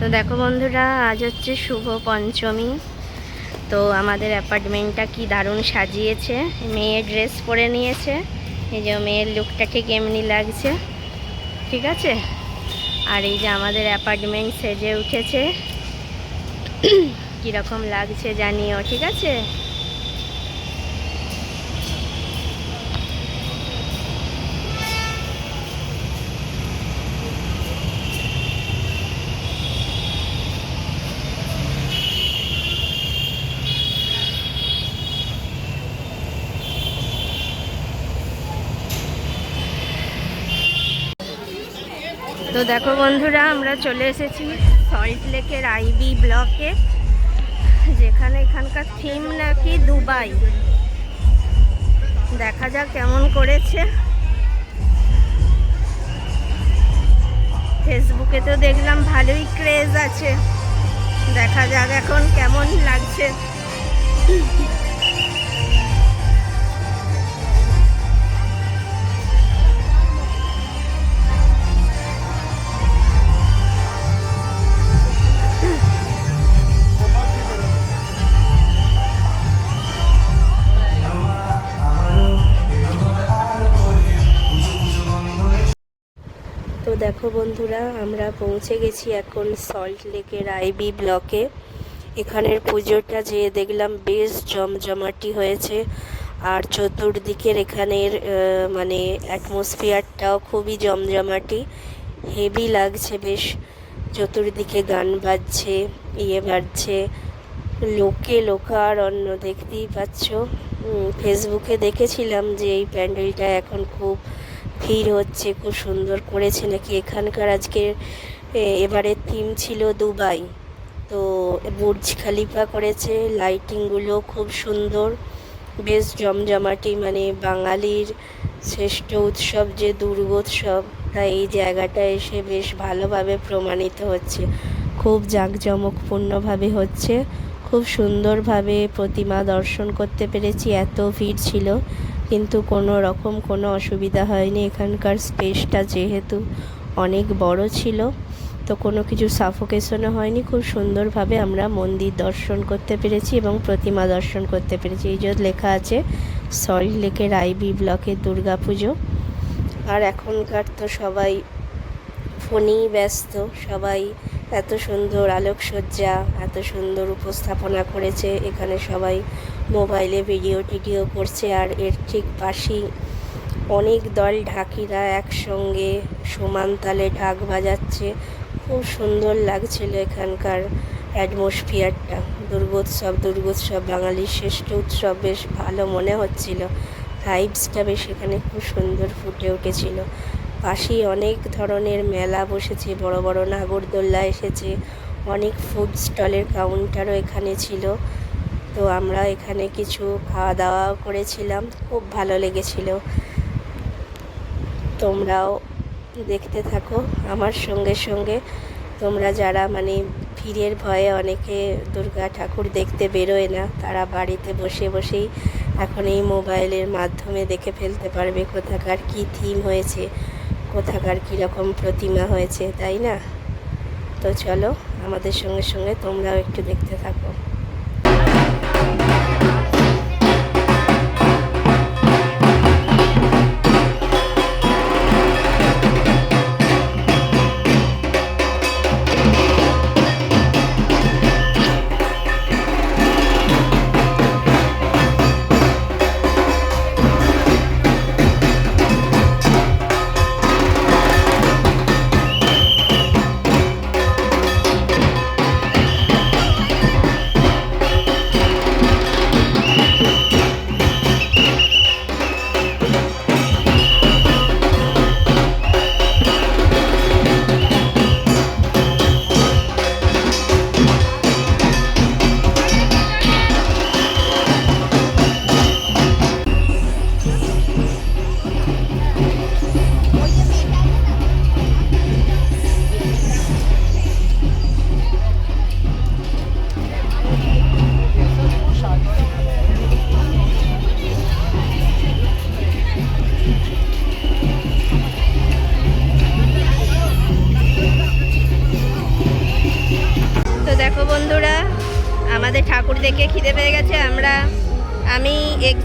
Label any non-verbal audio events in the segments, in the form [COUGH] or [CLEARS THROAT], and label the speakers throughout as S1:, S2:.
S1: তো দেখো বন্ধুরা, আজ হচ্ছে শুভ পঞ্চমী। তো আমাদের অ্যাপার্টমেন্টটা কি দারুণ সাজিয়েছে। মেয়ে ড্রেস পরে নিয়েছে। এই যে মেয়ের লুকটা ঠিক এমনি লাগছে। ঠিক আছে? আর এই যে আমাদের অ্যাপার্টমেন্ট সেজে উঠেছে। [CLEARS THROAT] কীরকম লাগছে জানিও, ঠিক আছে? তো দেখো বন্ধুরা, আমরা চলে এসেছি সল্ট লেকের আইবি ব্লকে যেখানে এখানকার থিম নাকি দুবাই। দেখা যাক কেমন করেছে। ফেসবুকে তো দেখলাম ভালোই ক্রেজ আছে। দেখা যাক এখন কেমন লাগছে। তো দেখো বন্ধুরা, আমরা পৌঁছে গেছি এখন সল্ট লেকের আইবি ব্লকে এখানের পুজোটা যে দেখলাম বেশ জমজমাটি হয়েছে। আর চতুর্দিকের এখানের মানে অ্যাটমসফিয়ারটাও খুবই জমজমাটি। হেভি লাগছে বেশ। চতুর্দিকে গান বাজছে ইয়ে বাজছে। লোকে লোকারণ্য দেখতেই পাচ্ছ। ফেসবুকে দেখেছিলাম যে এই প্যান্ডেলটা এখন খুব ভিড় হচ্ছে, খুব সুন্দর করেছে নাকি? এখানকার আজকের এ- এবারের থিম ছিল দুবাই। তো বুর্জ খালিফা করেছে লাইটিংগুলো খুব সুন্দর। বেশ জমজমাটি মানে বাঙালির শ্রেষ্ঠ উৎসব যে দুর্গোৎসব তাই এই জায়গাটা এসে বেশ ভালোভাবে প্রমাণিত হচ্ছে। খুব জাঁকজমকপূর্ণভাবে হচ্ছে। খুব সুন্দরভাবে প্রতিমা দর্শন করতে পেরেছি, এত ভিড় ছিল। কিন্তু কোনো রকম কোনো অসুবিধা হয়নি। এখানকার স্পেসটা যেহেতু অনেক বড় ছিল, তো কোনো কিছু সাফোকেশনও হয়নি। খুব সুন্দরভাবে আমরা মন্দির দর্শন করতে পেরেছি এবং প্রতিমা দর্শন করতে পেরেছি। এই যে লেখা আছে, সল্ট লেকের আইবি ব্লকের দুর্গা পুজো। আর এখনকার তো সবাই ফোনেই ব্যস্ত, সবাই এত সুন্দর আলোকসজ্জা, এত সুন্দর উপস্থাপনা করেছে। এখানে সবাই মোবাইলে ভিডিও টিডিও করছে আর এর ঠিক পাশেই অনেক দল ঢাকিরা একসঙ্গে সমান তালে ঢাক বাজাচ্ছে। খুব সুন্দর লাগছিল এখানকার অ্যাটমসফিয়ারটা। দুর্গোৎসব দুর্গোৎসব, বাঙালির শ্রেষ্ঠ উৎসব, বেশ ভালো মনে হচ্ছিল। ভাইবসটা বেশ এখানে খুব সুন্দর ফুটে উঠেছিল। পাশেই অনেক ধরনের মেলা বসেছে, বড় বড় নাগরদোল্লা এসেছে, অনেক ফুড স্টলের কাউন্টারও এখানে ছিল। তো আমরা এখানে কিছু খাওয়া দাওয়াও করেছিলাম, খুব ভালো লেগেছিল। তোমরাও দেখতে থাকো আমার সঙ্গে সঙ্গে। তোমরা যারা মানে ভিড়ের ভয়ে অনেকে দুর্গা ঠাকুর দেখতে বেরোয় না, তারা বাড়িতে বসে বসেই এখন এই মোবাইলের মাধ্যমে দেখে ফেলতে পারবে কোথাকার কী থিম হয়েছে। কোথাকার কীরকম প্রতিমা হয়েছে, তাই না? তো চলো আমাদের সঙ্গে সঙ্গে তোমরাও একটু দেখতে থাকো।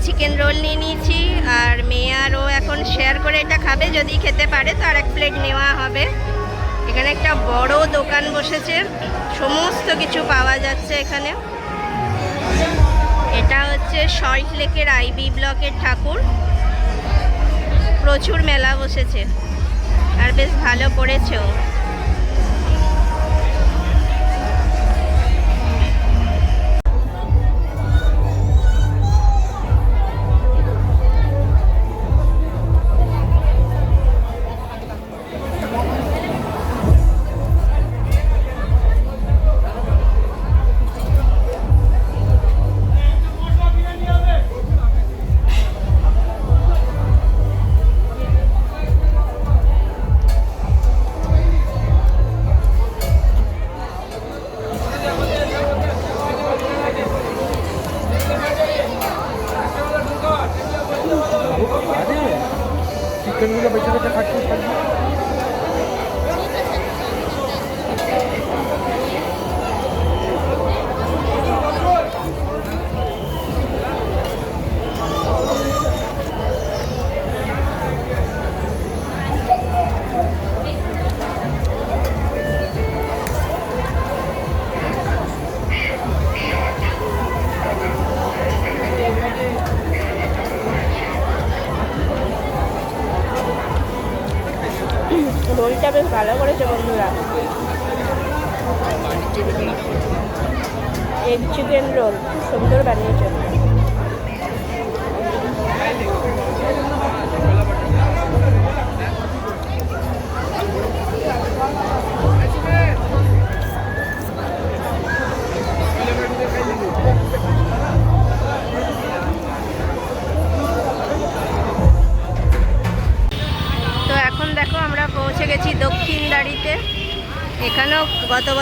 S1: চিকেন রোল নিয়ে নিয়েছি, আর মেয়ে আর ও এখন শেয়ার করে এটা খাবে, যদি খেতে পারে তো আর এক প্লেট নেওয়া হবে। এখানে একটা বড় দোকান বসেছে, সমস্ত কিছু পাওয়া যাচ্ছে এখানে। এটা হচ্ছে সল্ট লেকের আইবি ব্লকের ঠাকুর। প্রচুর মেলা বসেছে, আর বেশ ভালো করেছেও রোলটা বেশ ভালো করেছে বন্ধুরা। এগ চিকেন রোল খুব সুন্দর বানিয়েছে।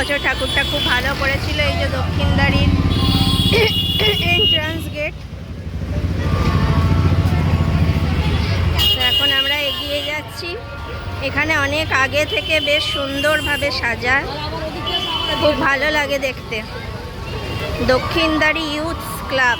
S1: বছর ঠাকুরটা খুব ভালো করেছিল, এই যে দক্ষিণদাড়ির এন্ট্রান্স গেট এখন আমরা এগিয়ে যাচ্ছি। এখানে অনেক আগে থেকে বেশ সুন্দরভাবে সাজায় খুব ভালো লাগে দেখতে। দক্ষিণদাড়ি ইউথ ক্লাব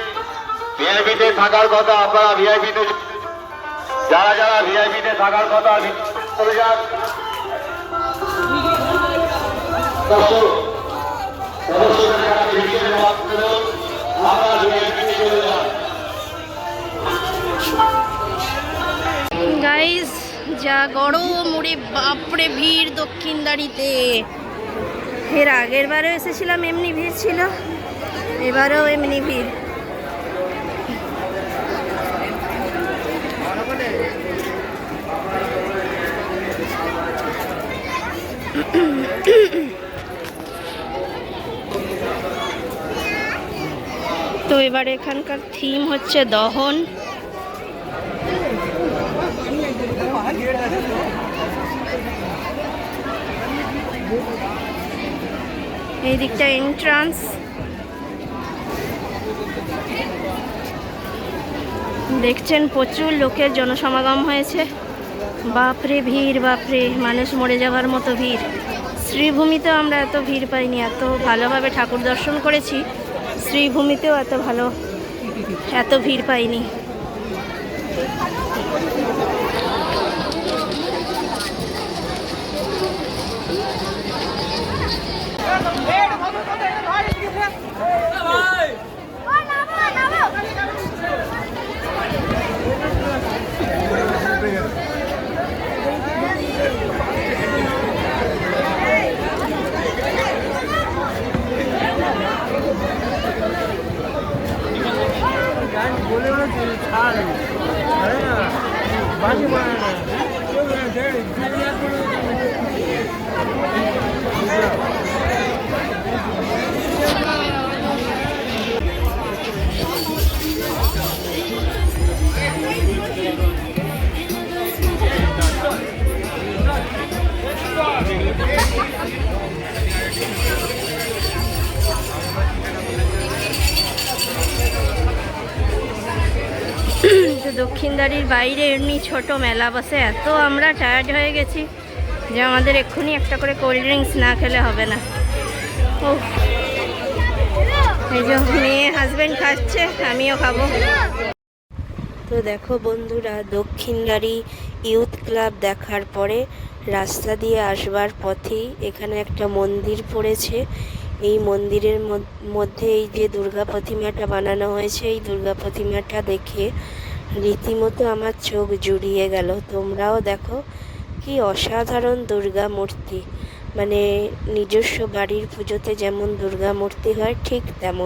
S2: ভিআইপিতে থাকার কথা আপনারা ভিআইপিতে যারা যারা ভিআইপিতে থাকার কথা চলে যান।
S1: গাইস যা গরম মুড়ে বাপরে ভিড় দক্ষিণদাড়িতে এর আগের বারেও এসেছিলাম, এমনি ভিড় ছিল। এবারেও এমনি ভিড়। তো এবার এখানকার থিম হচ্ছে দহন। এই দিকটা এন্ট্রান্স দেখছেন প্রচুর লোকের জনসমাগম হয়েছে। বাপরে ভিড়, বাপরে। মানুষ মরে যাওয়ার মতো ভিড়। শ্রীভূমিতেও আমরা এত ভিড় পাইনি, এত ভালোভাবে ঠাকুর দর্শন করেছি। শ্রীভূমিতেও এত ভালো, এত ভিড় পাইনি। দক্ষিণদারির বাইরে এমনি ছোট মেলা বসে। এত আমরা টায়ার্ড হয়ে গেছি যে আমাদের এক্ষুনি একটা করে কোল্ড ড্রিঙ্কস না খেলে হবে না। ও এই যে মেয়ে হাজবেন্ড খাচ্ছে, আমিও খাব। তো দেখো বন্ধুরা দক্ষিণদারি ইউথ ক্লাব দেখার পরে রাস্তা দিয়ে আসবার পথেই এখানে একটা মন্দির পড়েছে। এই মন্দিরের মধ্যে এই যে দুর্গা প্রতিমাটা বানানো হয়েছে, এই দুর্গা প্রতিমাটা দেখে রীতিমতো আমার চোখ জুড়িয়ে গেল। তোমরাও দেখো কি অসাধারণ দুর্গা মূর্তি। মানে নিজস্ব বাড়ির পুজোতে যেমন দুর্গা মূর্তি হয়, ঠিক তেমন